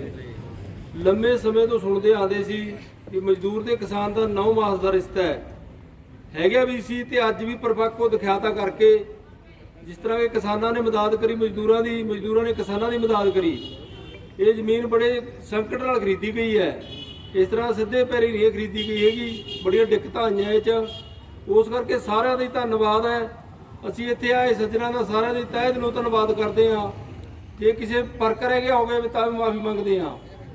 ਲੰਮੇ ਸਮੇਂ ਤੋਂ ਸੁਣਦੇ ਆਉਂਦੇ ਸੀ ਕਿ ਮਜ਼ਦੂਰ ਤੇ ਕਿਸਾਨ ਦਾ ਨੌ ਮਾਸ ਦਾ ਰਿਸ਼ਤਾ ਹੈ। ਹੈਗਾ ਵੀ ਸੀ ਤੇ ਅੱਜ ਵੀ ਪਰਪੱਕੋ ਦਿਖਾਤਾ ਕਰਕੇ ਜਿਸ ਤਰ੍ਹਾਂ ਕਿ ਕਿਸਾਨਾਂ ਨੇ ਮਦਦ ਕਰੀ, ਮਜ਼ਦੂਰਾਂ ਦੀ, ਮਜ਼ਦੂਰਾਂ ਨੇ ਕਿਸਾਨਾਂ ਦੀ ਮਦਦ ਕਰੀ। ਇਹ ਜ਼ਮੀਨ ਬੜੇ ਸੰਕਟ ਨਾਲ ਖਰੀਦੀ ਗਈ ਹੈ। ਇਸ ਤਰ੍ਹਾਂ ਸਿੱਧੇ ਪੈਰੀ ਨਹੀਂ ਖਰੀਦੀ ਗਈ ਹੈਗੀ, ਬੜੀਆਂ ਦਿੱਕਤਾਂ ਆਈਆਂ ਇਹ ਚ। ਉਸ ਕਰਕੇ ਸਾਰਿਆਂ ਦਾ ਹੀ ਧੰਨਵਾਦ ਹੈ। ਅਸੀਂ ਇੱਥੇ ਆਏ ਸੱਜਣਾ ਦਾ ਸਾਰਿਆਂ ਦੇ ਤਹਿ ਦਿਲੋਂ ਧੰਨਵਾਦ ਕਰਦੇ ਹਾਂ। ਜੇ ਕਿਸੇ ਫ਼ਰਕ ਰਹਿ ਗਿਆ ਹੋਵੇ ਤਾਂ ਵੀ ਮਾਫੀ ਮੰਗਦੇ ਹਾਂ।